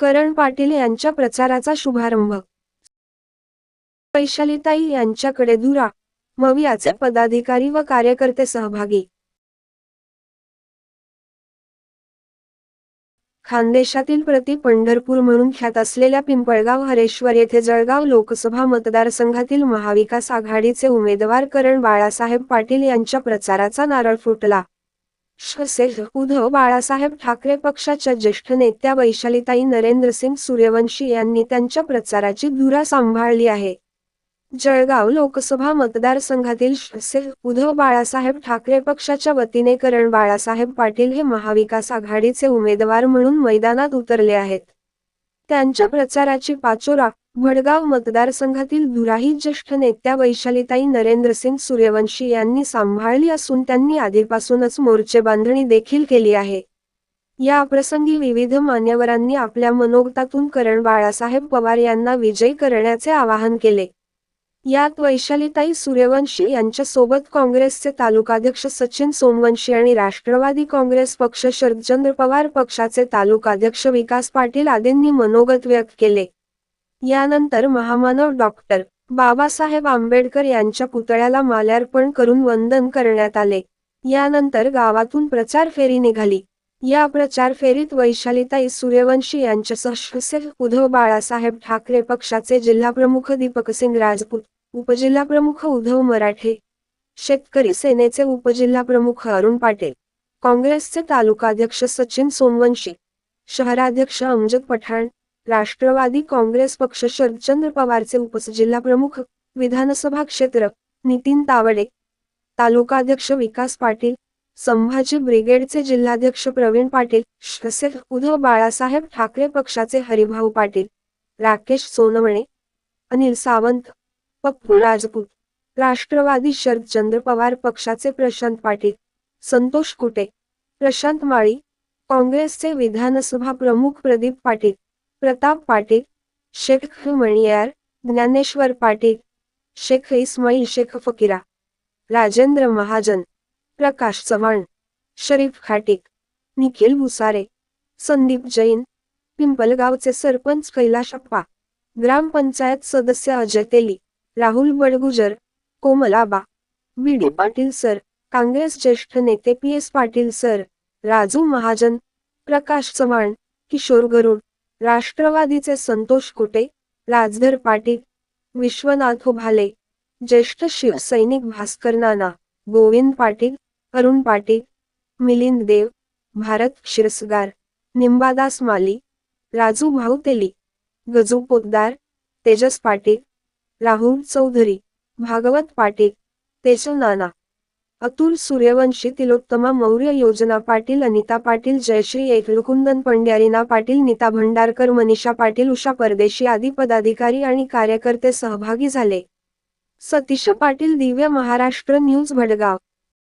करण पाटील यांच्या प्रचाराचा शुभारंभ. वैशालीताई यांच्याकडे धुरा मवियाचे पदाधिकारी व कार्यकर्ते सहभागी. खानदेशातील प्रति पंढरपूर म्हणून ख्यात असलेल्या पिंपळगाव हरेश्वर येथे जळगाव लोकसभा मतदारसंघातील महाविकास आघाडीचे उमेदवार करण बाळासाहेब पाटील यांच्या प्रचाराचा नारळ फुटला. शसेल उद्धव बाळासाहेब ठाकरे पक्षाच्या ज्येष्ठ नेत्या वैशालीताई नरेंद्रसिंग सूर्यवंशी यांनी त्यांच्या प्रचाराची धुरा सांभाळली आहे. जळगाव लोकसभा मतदारसंघातील शसेल उद्धव बाळासाहेब ठाकरे पक्षाच्या वतीने करण बाळासाहेब पाटील हे महाविकास आघाडीचे उमेदवार म्हणून मैदानात उतरले आहेत. त्यांच्या प्रचाराची पाचोरा वडगाव मतदारसंघातील धुराही ज्येष्ठ नेत्या वैशालीताई नरेंद्रसिंग सूर्यवंशी यांनी सांभाळली असून त्यांनी आधीपासूनच मोर्चे बांधणी देखील केली आहे. या प्रसंगी विविध मान्यवरांनी आपल्या मनोगतातून करण बाळासाहेब पवार यांना विजयी करण्याचे आवाहन केले. यात वैशालीताई सूर्यवंशी यांच्यासोबत काँग्रेसचे तालुकाध्यक्ष सचिन सोमवंशी आणि राष्ट्रवादी काँग्रेस पक्ष शरदचंद्र पवार पक्षाचे तालुकाध्यक्ष विकास पाटील आदींनी मनोगत व्यक्त केले. यानंतर महामानव डॉक्टर बाबासाहेब आंबेडकर यांच्या पुतळ्याला माल्यार्पण करून वंदन करण्यात आले. यानंतर गावातून प्रचार फेरी निघाली. या प्रचार फेरीत वैशालीताई सूर्यवंशी यांच्यासह शिवसेना उद्धव बाळासाहेब ठाकरे पक्षाचे जिल्हाप्रमुख दीपकसिंग राजपूत उपजिल्हाप्रमुख उद्धव मराठे शेतकरी सेनेचे उपजिल्हाप्रमुख अरुण पाटील काँग्रेसचे तालुकाध्यक्ष सचिन सोमवंशी शहराध्यक्ष अमजद पठाण राष्ट्रवादी काँग्रेस पक्ष शरदचंद्र पवारचे उपजिल्हाप्रमुख विधानसभा क्षेत्र नितीन तावडे तालुकाध्यक्ष विकास पाटील संभाजी ब्रिगेडचे जिल्हाध्यक्ष प्रवीण पाटील तसेच उद्धव बाळासाहेब ठाकरे पक्षाचे हरिभाऊ पाटील राकेश सोनवणे अनिल सावंत पप्पू राजपूत राष्ट्रवादी शरदचंद्र पवार पक्षाचे प्रशांत पाटील संतोष कुटे प्रशांत माळी काँग्रेसचे विधानसभा प्रमुख प्रदीप पाटील प्रताप पाटील शेख मणियार ज्ञानेश्वर पाटील शेख इस्माईल शेख फकीरा राजेंद्र महाजन प्रकाश चव्हाण शरीफ खाटिक निखिल भुसारे संदीप जैन पिंपलगावचे सरपंच कैलाशप्पा ग्रामपंचायत सदस्य Ajay Teli Rahul Badgujar Komalaba B D Patil sir Congress ज्येष्ठ नेते P S Patil sir Raju Mahajan Prakash Chavan Kishor Garud राष्ट्रवादीचे संतोष कुटे राजधर पाटील विश्वनाथ भाले ज्येष्ठ शिवसैनिक भास्कर नाना गोविंद पाटील अरुण पाटील मिलिंद देव भारत क्षीरसगार निंबादास माली राजू भाऊ तेली गजू पोतदार तेजस पाटील राहुल चौधरी भागवत पाटील तेजल नाना अतुल सूर्यवंशी तिलोत्तमा मौर्य योजना पाटील अनिता पाटील जयश्री एकलकुंदन पंड्यारीना पाटील नीता भंडारकर मनीषा पाटील उषा परदेशी आदी पदाधिकारी आणि कार्यकर्ते सहभागी झाले. सतीश पाटील दिव्य महाराष्ट्र न्यूज भडगाव.